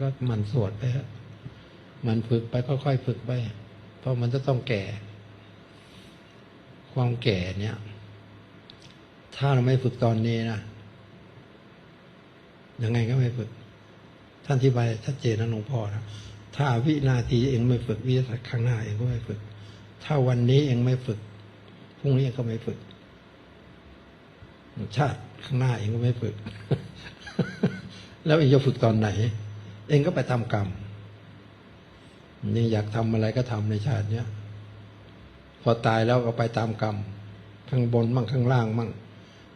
ก็มันสวดไปฮะมันฝึกไปค่อยๆฝึกไป เพราะมันจะต้องแก่ ความแก่เนี่ย ถ้าเราไม่ฝึกตอนนี้นะยังไงก็ไม่ฝึก ท่านอธิบายชัดเจนนะหลวงพ่อนะถ้าวินาทีเองไม่ฝึกวินาทีข้างหน้าเองก็ไม่ฝึก ถ้าวันนี้เองไม่ฝึกพรุ่งนี้ก็ไม่ฝึกชาติข้างหน้าเองก็ไม่ฝึก แล้วเองจะฝึกตอนไหน เองก็ไปทำกรรมนี่อยากทำอะไรก็ทำในชาติเนี้ยพอตายแล้วก็ไปตามกรรม ข้างบนมั่งข้างล่างมั่ง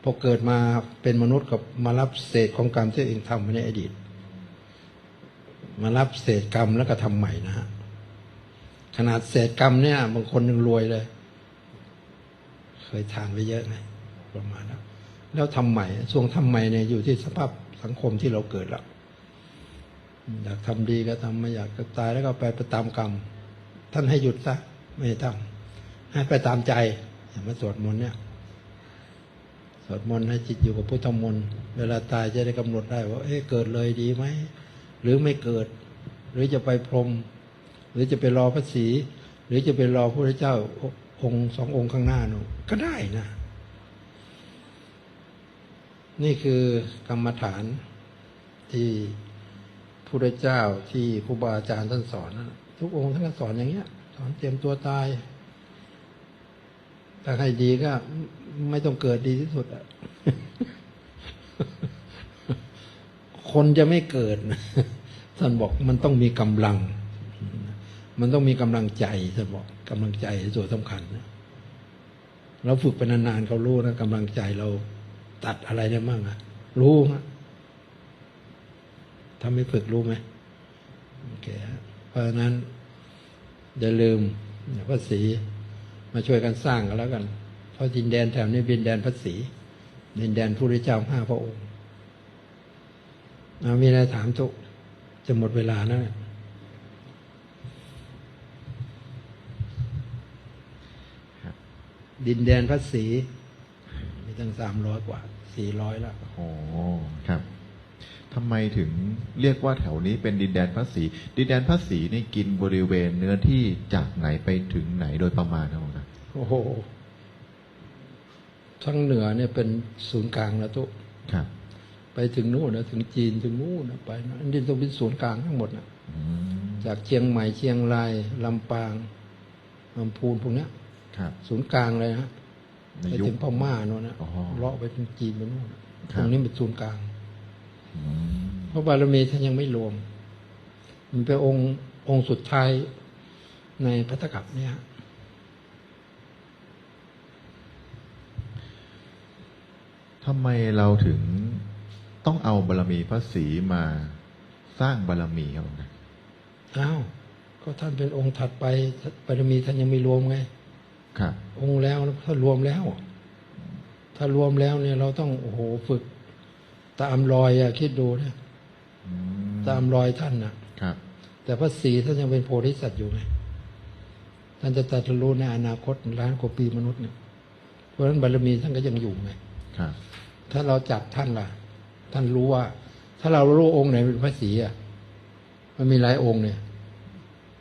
พอเกิดมาเป็นมนุษย์กับมารับเศษของกรรมที่เองทำมาในอดีต มารับเศษกรรมแล้วก็ทำใหม่นะฮะขนาดเศษกรรมเนี่ยบางคนยังรวยเลย เคยทานไปเยอะไงประมาณนั้นแล้วทำใหม่ช่วงทำใหม่เนี่ยอยู่ที่สภาพสังคมที่เราเกิดแล้ว อยากทำดีก็ทำไม่อยากจะตายแล้วก็ไปไปตามกรรม ท่านให้หยุดซะไม่ให้ทำให้ไปตามใจอย่างมาสวดมนต์เนี่ยสวดมนต์ให้จิตอยู่กับพุทธมนต์เวลาตายจะได้กำหนดได้ว่า เอ๊ะเกิดเลยดีไหมหรือไม่เกิด หรือจะไปพรมหรือจะไปรอพระศรีหรือจะไปรอพระเจ้าองค์สององค์ข้างหน้าหนูก็ได้นะ นี่คือกรรมฐานที่ พระเจ้าที่ครูบาอาจารย์ท่านสอนนะทุกองค์ท่านสอนอย่างเงี้ยสอนเตรียมตัวตายถ้าใครดีก็ไม่ต้องเกิดดีที่สุดอะคนจะไม่เกิดท่านบอกมันต้องมีกำลัง มันต้องมีกำลังใจท่านบอกกำลังใจส่วนสำคัญเราฝึกไปนานๆเขารู้นะกำลังใจเราตัดอะไรได้บ้างอะรู้ฮะ ถ้าไม่ฝึกรู้ไหมโอเคเพราะนั้นอย่าลืมพระศรีมาช่วยกันสร้างกันแล้วกัน เพราะดินแดนแถวนี้เป็นดินแดนพระศรีดินแดนผู้ได้เจ้าห้าพระองค์เอามีอะไรถามทุกจะหมดเวลานี่ยครับดินแดนพระศรีมีตั้งสามร้อยกว่าสี่ร้อยแล้วโอ้ครับ ทำไมถึงเรียกว่าแถวนี้เป็นดินแดนพระศรีดินแดนพระศรีนี่กินบริเวณเนื้อที่จากไหนไปถึงไหนโดยประมาณครับผมนะโอ้โหทั้งเหนือเนี่ยเป็นศูนย์กลางแล้วทุกครับ ไปถึงนู่นนะถึงจีนถึงนู่นนะไปนะอันนี้ต้องเป็นศูนย์กลางทั้งหมดนะอืมจากเชียงใหม่เชียงรายลำปางลำพูนพวกเนี้ยครับศูนย์กลางเลยนะในไปยุคถึงพม่าโน่นนะอ๋อเลาะไปถึงจีนไปนู่นครัตบรงนี้เป็นศูนย์กลางอืม เพราะบารมีท่านยังไม่รวม มันเป็นองค์องค์สุดท้ายในพัทธกับเนี่ยทำไมเราถึงต้องเอาบารมีพระศรีมาสร้างบารมีครับผมนะอ้าว ก็ท่านเป็นองค์ถัดไปบารมีท่านยังไม่รวมไง ครับ องค์แล้วถ้ารวมแล้ว ถ้ารวมแล้วเนี่ยเราต้องโอ้โหฝึก ตามรอยอะคิดดูนะอืมตามรอยท่านนะครับ แต่พระศรีท่านยังเป็นโพธิสัตว์อยู่ไงท่านจะตรัสรู้ในอนาคตล้านกว่าปีมนุษย์เนี่ยเพราะฉะนั้นบารมีท่านก็ยังอยู่ไงครับถ้าเราจับท่านล่ะ ท่านรู้ว่า ถ้าเรารู้องค์ไหนเป็นพระศรีอะมันมีหลายองค์เนี่ย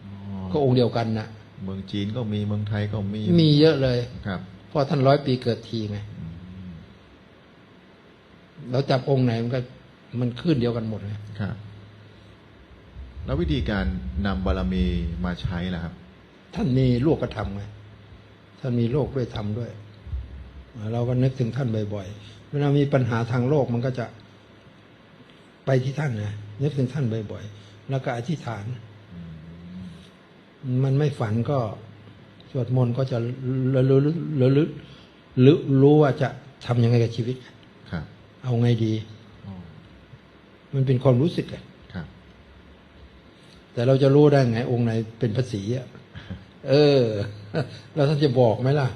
อ๋อก็องค์เดียวกันนะเมืองจีนก็มีเมืองไทยก็มีมีเยอะเลยครับเพราะท่านร้อยปีเกิดทีไงอืม เราจับองค์ไหนมันก็มันขึ้นเดียวกันหมดเลยครับ แล้ววิธีการนำบารมีมาใช้ล่ะครับ ท่านมีโลกธรรมไงท่านมีโลกด้วยธรรมด้วย เราก็นึกถึงท่านบ่อยๆเวลามีปัญหาทางโลกมันก็จะไปที่ท่านนะนึกถึงท่านบ่อยๆแล้วก็อธิษฐาน มันไม่ฝันก็สวดมนต์ก็จะระลึกระลึกรู้รู้ว่าจะทำยังไงกับชีวิตครับ เอาไงดีอ๋อมันเป็นความรู้สึกอะครับแต่เราจะรู้ได้ไง องค์ไหนเป็นภาษีอะเออ แล้วท่านจะบอกไหมล่ะ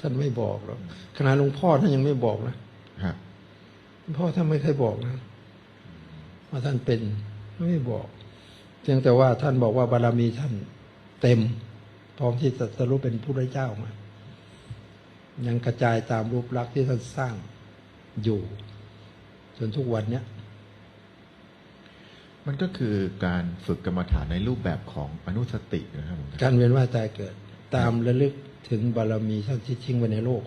ท่านไม่บอกหรอกขนาดหลวงพ่อท่านยังไม่บอกนะครับหลวงพ่อท่านไม่เคยบอกนะว่าท่านเป็นไม่บอกเพียงแต่ว่าท่านบอกว่าบารมีท่านเต็ม พร้อมที่จะสรุปเป็นผู้ได้เจ้ามา ยังกระจายตามรูปลักษณ์ที่ท่านสร้างอยู่ จนทุกวันเนี้ยมันก็คือการฝึกกรรมฐานในรูปแบบของอนุสตินะครับหลวงตาการเวียนว่ายตายเกิด ตามระลึกถึงบารมีท่านที่ทิ้งไว้ในโลก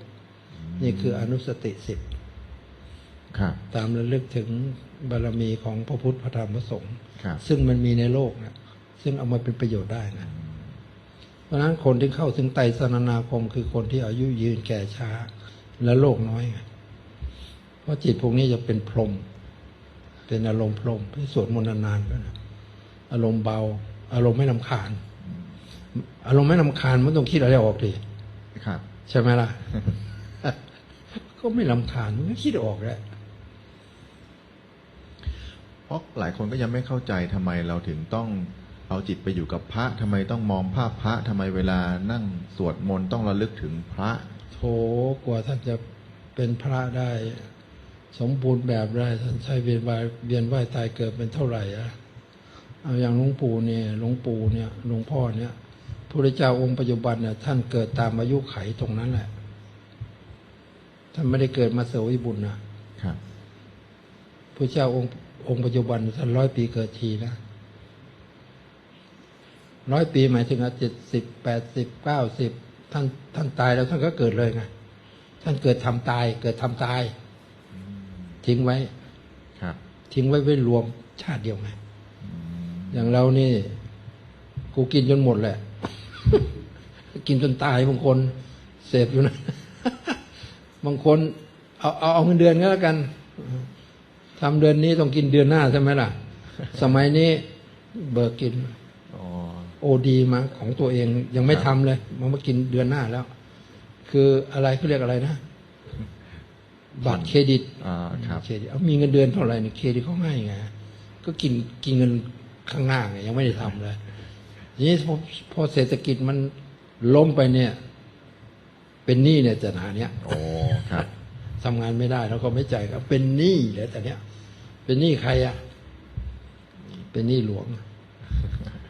นี่คืออนุสติสิบครับตามระลึกถึงบารมีของพระพุทธพระธรรมพระสงฆ์ครับซึ่งมันมีในโลกนะซึ่งเอามาเป็นประโยชน์ได้นะ เพราะฉะนั้นคนที่เข้าถึงไตรสรณาคมคือคนที่อายุยืนแก่ช้า และโลกน้อยไงเพราะจิตพวกนี้จะเป็นพรหมเป็นอารมณ์พรหมที่สวดมนต์นานๆก็นะอารมณ์เบา อารมณ์ไม่ลำคาญ อารมณ์ไม่ลำคาญมันต้องคิดอะไรออกดิครับใช่ไหมล่ะ ก็ไม่ลำคาญมันก็คิดออกแหละเพราะหลายคนก็ยังไม่เข้าใจทำไมเราถึงต้อง เอาจิตไปอยู่กับพระทำไมต้องมองภาพพระทำไมเวลานั่งสวดมนต์ต้องระลึกถึงพระโถกว่าท่านจะเป็นพระได้ สมบูรณ์แบบได้ท่านใช้เวียนว่ายเวียนว่ายตายเกิดเป็นเท่าไหร่อะเอาอย่างหลวงปู่เนี่ยหลวงปู่เนี่ยหลวงพ่อเนี่ยพระเจ้าองค์ปัจจุบันเนี่ยท่านเกิดตามอายุไขตรงนั้นแหละท่านไม่ได้เกิดมาเสวยบุญนะครับพระเจ้าองค์องค์ปัจจุบันท่านร้อยปีเกิดทีนะ ร้อยปีหมายถึงเจ็ดสิบแปดสิบเก้าสิบท่านท่านตายแล้วท่านก็เกิดเลยไงท่านเกิดทำตาย เกิดทำตาย ทิ้งไว้ครับ ทิ้งไว้ไว้รวมชาติเดียวไงอย่างเรานี่ กูกินจนหมดแหละ กินจนตายบางคนเสพอยู่นะบางคนเอาเอาเอาเงินเดือนก็แล้วกันทำเดือนนี้ต้องกินเดือนหน้าใช่ไหมล่ะ สมัยนี้เบิกกินอ๋อ โอดีมาของตัวเองยังไม่ทำเลยมันมากินเดือนหน้าแล้ว คืออะไรเขาเรียกอะไรนะบัตรเครดิตอ่าครับเครดิตเอามีเงินเดือนเท่าไหร่เนี่ยเครดิตเขาให้ไงก็กินกินเงินข้างหน้าไงยังไม่ได้ทำเลยทีนี้พอพอเศรษฐกิจมันล้มไปเนี่ย เป็นหนี้เนี่ยจะหนาเนี้ยโอ้ครับทำงานไม่ได้แล้วก็ไม่จ่ายครับเป็นหนี้เลยแต่เนี้ยเป็นหนี้ใครอะ เป็นหนี้หลวง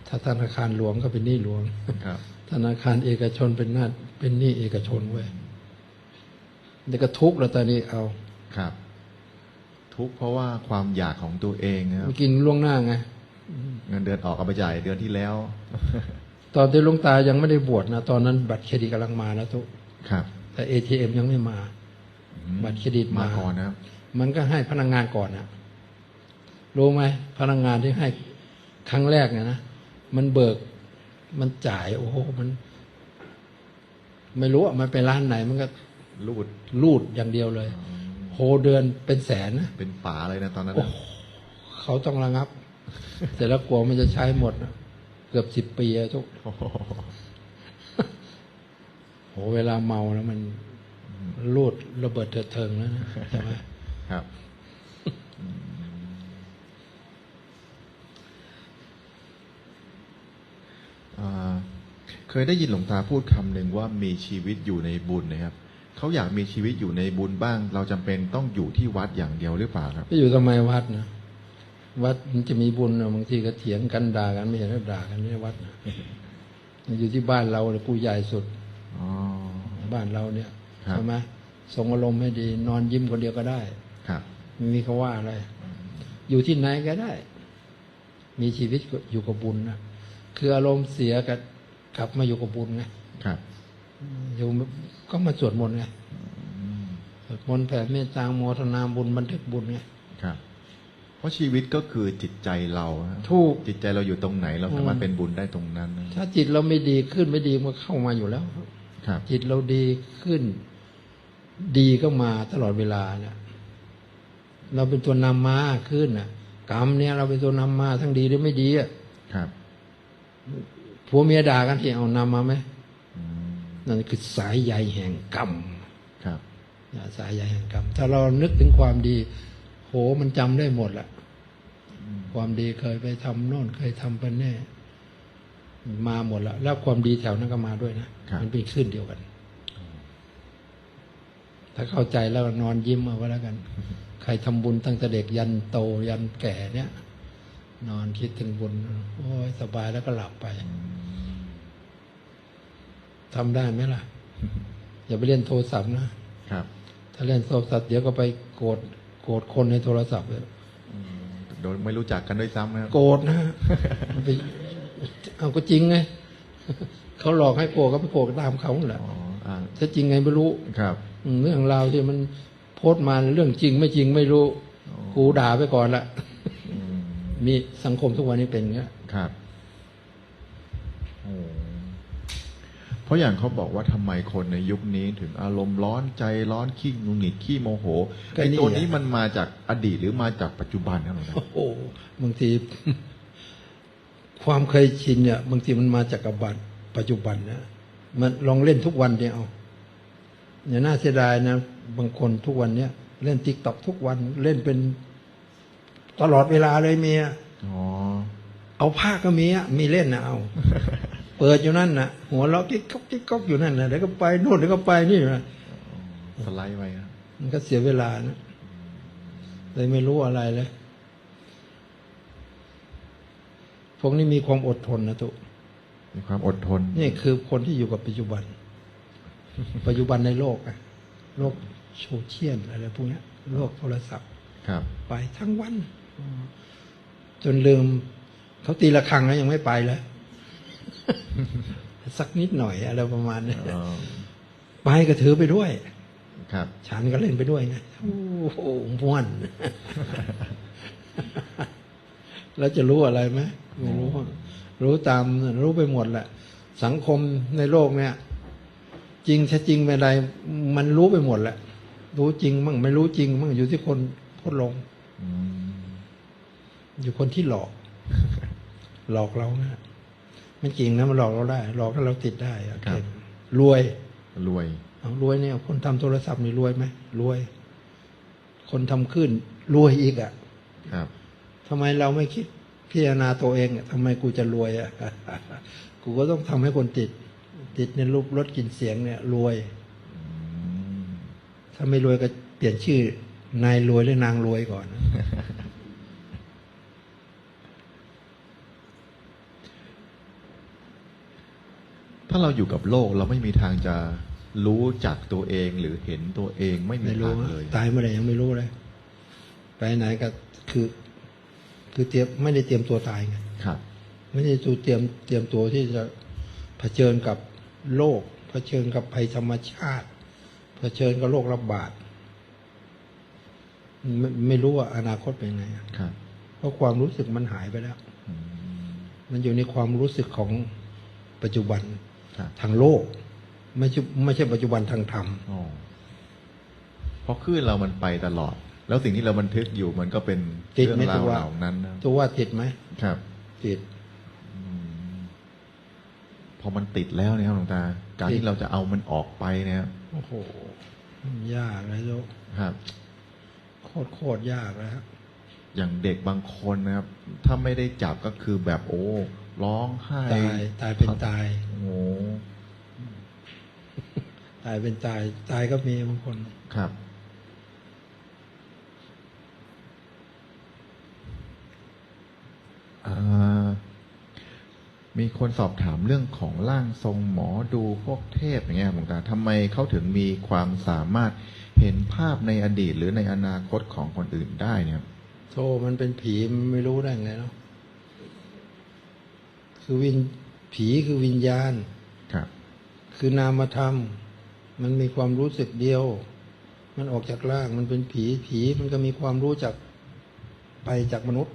ถ้าธนาคารหลวงก็เป็นหนี้หลวงครับธนาคารเอกชนเป็นหน้าเป็นหนี้เอกชนเว้ยเด็กก็ทุกข์แล้วตอนนี้เอาครับ ทุกข์เพราะว่าความอยากของตัวเองนะครับมากินล่วงหน้าไงเงินเดือนออกเอาไปจ่ายเดือนที่แล้ว ตอนที่หลวงตายังไม่ได้บวชนะตอนนั้น บัตรเครดิตกำลังมานะทุกครับ แต่เอทีเอ็มยังไม่มา บัตรเครดิตมามาก่อนนะครับมันก็ให้พนักงานก่อนนะรู้ไหมพนักงานที่ให้ครั้งแรกเนี่ยนะ มันเบิก มันจ่ายโอ้โหมัน ไม่รู้อะมันไปร้านไหน มันก็รูดรูดอย่างเดียวเลย โหเดือนเป็นแสนนะเป็นฝาเลยนะตอนนั้นโอ้นะโหเขาต้องระงับ แต่แล้วกลัวมันจะใช้หมดนะเกือบสิบปีอะทุกโอ้โหโหเวลาเมาแล้วมันรูดระเบิดเถิดเทิงแล้วนะใช่ไหมครับ อ่า เคยได้ยินหลวงตาพูดคำหนึ่งว่ามีชีวิตอยู่ในบุญนะครับเขาอยากมีชีวิตอยู่ในบุญบ้าง เราจำเป็นต้องอยู่ที่วัดอย่างเดียวหรือเปล่าครับไปอยู่ทำไมวัดนะวัดมันจะมีบุญนะบางทีก็เถียงกันด่ากันไม่เห็นแล้วด่ากันไม่ใช่วัดนะมันอยู่ที่บ้านเราเลยผู้ใหญ่สุดอ๋อบ้านเราเนี่ยครับใช่ไหมส่งอารมณ์ให้ดี นอนยิ้มคนเดียวก็ได้ ครับไม่มีเขาว่าอะไร อยู่ที่ไหนก็ได้ มีชีวิตอยู่กับบุญนะ คืออารมณ์เสียกับกลับมาอยู่กับบุญไงครับอยู่ก็มาสวดมนต์ไงสวดมนต์แผ่เมตตาโมทนาบุญบันทึกบุญไงครับ เพราะชีวิตก็คือจิตใจเรานะถูกจิตใจเราอยู่ตรงไหน เราสามารถเป็นบุญได้ตรงนั้นนะถ้าจิตเราไม่ดีขึ้นไม่ดีมันก็เข้ามาอยู่แล้วครับ จิตเราดีขึ้น ดีก็มาตลอดเวลาเนี่ยเราเป็นตัวนำมาขึ้นน่ะ กรรมเนี่ยเราเป็นตัวนำมาทั้งดีหรือไม่ดีอะครับ ผัวเมียด่ากันที่เอานำมาไหมอืมนั่นคือสายใยแห่งกรรมครับสายใยแห่งกรรม ถ้าเรานึกถึงความดี โหมันจำได้หมดแหละความดีเคยไปทำโน่นเคยทำไปแน่ มาหมดแล้ว แล้วความดีแถวนั้นก็มาด้วยนะครับมันเป็นคลื่นเดียวกัน ถ้าเข้าใจแล้วนอนยิ้มเอาไว้แล้วกัน ใครทำบุญตั้งแต่เด็กยันโตยันแก่เนี่ย นอนคิดถึงบุญโอ้ยสบายแล้วก็หลับไปทำได้ไหมล่ะ อย่าไปเล่นโทรศัพท์นะครับ ถ้าเล่นโทรศัพท์เดี๋ยวก็ไปโกรธโกรธคนในโทรศัพท์เลยโดยไม่รู้จักกันด้วยซ้ำนะครับโกรธนะมันไปเอาก็จริงไงเขาหลอกให้โกรธก็ไปโกรธตามเขาแหละอ๋ออ่าถ้าจริงไงไม่รู้ครับอืมเรื่องราวที่มันโพสต์มาเรื่องจริงไม่จริงไม่รู้อ๋อกูด่าไปก่อนละอื มมีสังคมทุกวันนี้เป็นอย่างเงี้ยครับโอ้เพราะอย่างเขาบอกว่าทำไมคนในยุคนี้ถึงอารมณ์ร้อนใจร้อนขี้หงุดหงิดขี้โมโหก็ไอ้นี่ตัวนี้อะมันมาจากอดีตหรือมาจากปัจจุบันครับหลวงตาโอ้โหบางที ความเคยชินเนี่ยบางทีมันมาจากกับบัตรปัจจุบันนะมันลองเล่นทุกวันเนี่ยเอาอย่าน่าเสียดายนะ บางคนทุกวันเนี้ยเล่นติ๊กต็อกทุกวันเล่นเป็น ตลอดเวลาเลยเมียอ๋อเอาผ้าก็มีอะมีเล่นนะเอา เปิดอยู่นั่นนะหัวเราะกิ๊กก๊อกกิ๊กก๊อกอยู่นั่นนะเดี๋ยวก็ไปโน่นเดี๋ยวก็ไปนี่นะสไลด์ไว้ครับมันก็เสียเวลานะเลยไม่รู้อะไรเลยพวกนี้มีความอดทนนะทุกมีความอดทน นี่คือคนที่อยู่กับปัจจุบัน ปัจจุบันในโลกอะโลกโซเชียลอะไรพวกเนี้ยโลกโทรศัพท์ ครับ ไปทั้งวัน จนลืมเขาตีละครังแล้วยังไม่ไปเลยสักนิดหน่อยอะไรประมาณนี้อ๋อไปก็ถือไปด้วย ครับ ฉันก็เล่นไปด้วยไงโอ้โหม่วนแล้วจะรู้อะไรไหมไม่รู้ รู้ตามรู้ไปหมดแหละ สังคมในโลกเนี่ย จริงแท้จริงไม่ใดมันรู้ไปหมดแหละ รู้จริงมั่งไม่รู้จริงมั่งอยู่ที่คนพูดลง อืม อยู่คนที่หลอก หลอกเรานะมันจริงนะมันหลอกเราได้ หลอกให้เราติดได้อะเก่งรวย รวยเอารวยเนี่ย คนทำโทรศัพท์นี่รวยไหมรวย คนทำขึ้นรวยอีกอะ่ะ ครับทำไมเราไม่คิดพิจารณาตัวเองอะทำไมกูจะรวยอะ่ะกูก็ต้องทำให้คนติด ติดในรูปรถกลินเสียงเนี่ย รวยอืมถ้าไม่รวยก็เปลี่ยนชื่อนายรวยหรือนางรวยก่อนนะ ถ้าเราอยู่กับโลกเราไม่มีทางจะรู้จักตัวเองหรือเห็นตัวเองไม่มีไม่รู้ทางเลย ตายเมื่อไหร่ยังไม่รู้เลย ไปไหนก็คือ คือเตรียมไม่ได้เตรียมตัวตายไงครับ ไม่ได้ตัวเตรียมเตรียมตัวที่จะเผชิญกับโรคเผชิญกับภัยธรรมชาติ เผชิญกับโรคระบาดไม่ไม่รู้ว่าอนาคตเป็นไงอะครับ เพราะความรู้สึกมันหายไปแล้ว อืมมันอยู่ในความรู้สึกของปัจจุบันครับ ทางโลก ไม่ใช่ไม่ใช่ปัจจุบันทางธรรมอ๋อเพราะคลื่นเรามันไปตลอด แล้วสิ่งที่เราบันทึกอยู่มันก็เป็นติดเรื่องไหมราตัววว่าเหล่านั้นนะตัวว่าติดไหมครับ ติดอืมพอมันติดแล้วเนี่ยครับหลวงตา การติดที่เราจะเอามันออกไปเนี่ยโอ้โหมันยากเลยโยครับโคตรโคตรยากเลยครับอย่างเด็กบางคนนะครับ ถ้าไม่ได้จับก็คือแบบโอ้ ร้องไห้ตายตายเป็นตายโอ้โหตายเป็นตาย ตายก็มีบางคนครับอ่ามีคนสอบถามเรื่องของร่างทรงหมอดูพวกเทพอย่างเงี้ยครับหลวงตาทำไมเขาถึงมีความสามารถเห็นภาพในอดีตหรือในอนาคตของคนอื่นได้เนี่ยครับโธ่มันเป็นผีมันไม่รู้ได้ไงเนาะ คือวินผีคือวิญญาณครับ คือนามธรรม มันมีความรู้สึกเดียว มันออกจากร่างมันเป็นผีผีมันก็มีความรู้จักไปจากมนุษย์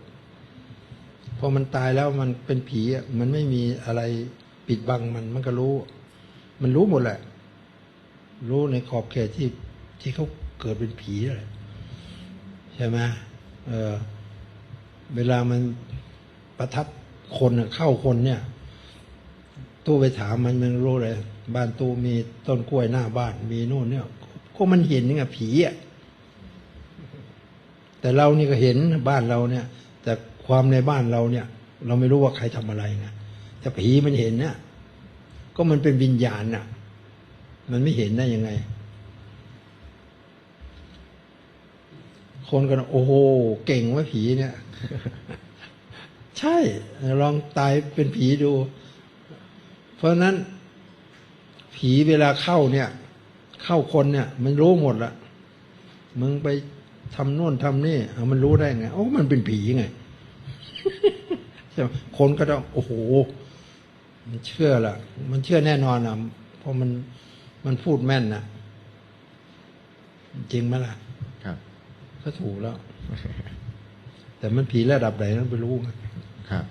พอมันตายแล้วมันเป็นผีอะมันไม่มีอะไรปิดบังมันมันก็รู้ มันรู้หมดแหละ รู้ในขอบเขตที่ที่เขาเกิดเป็นผีอะไรใช่ไหมเออเวลามันประทับ คนน่ะเข้าคนเนี่ย ตู้ไปถามมันมันรู้เลย บ้านตู้มีต้นกล้วยหน้าบ้าน มีโน่นเนี่ยก็มันเห็นนี่ไงผีอะแต่เรานี่ก็เห็นบ้านเราเนี่ย แต่ความในบ้านเราเนี่ย เราไม่รู้ว่าใครทำอะไรไงแต่ผีมันเห็นเนี่ยก็มันเป็นวิญญาณน่ะ มันไม่เห็นได้ยังไง คนกันโอ้โหเก่งว่าผีเนี่ย ใช่ลองตายเป็นผีดู เพราะฉะนั้น ผีเวลาเข้าเนี่ย เข้าคนเนี่ย มันรู้หมดละมึงไปทำโน่นทำนี่เอามันรู้ได้ไงโอ้มันเป็นผีไงใช่ไหมคนก็ต้องโอ้โห มันเชื่อละมันเชื่อแน่นอนอะเพราะมันมันพูดแม่นน่ะจริงไหมล่ะ ครับ ก็ถูกแล้ว แต่มันผีระดับไหนนั้นไปรู้ไง ครับ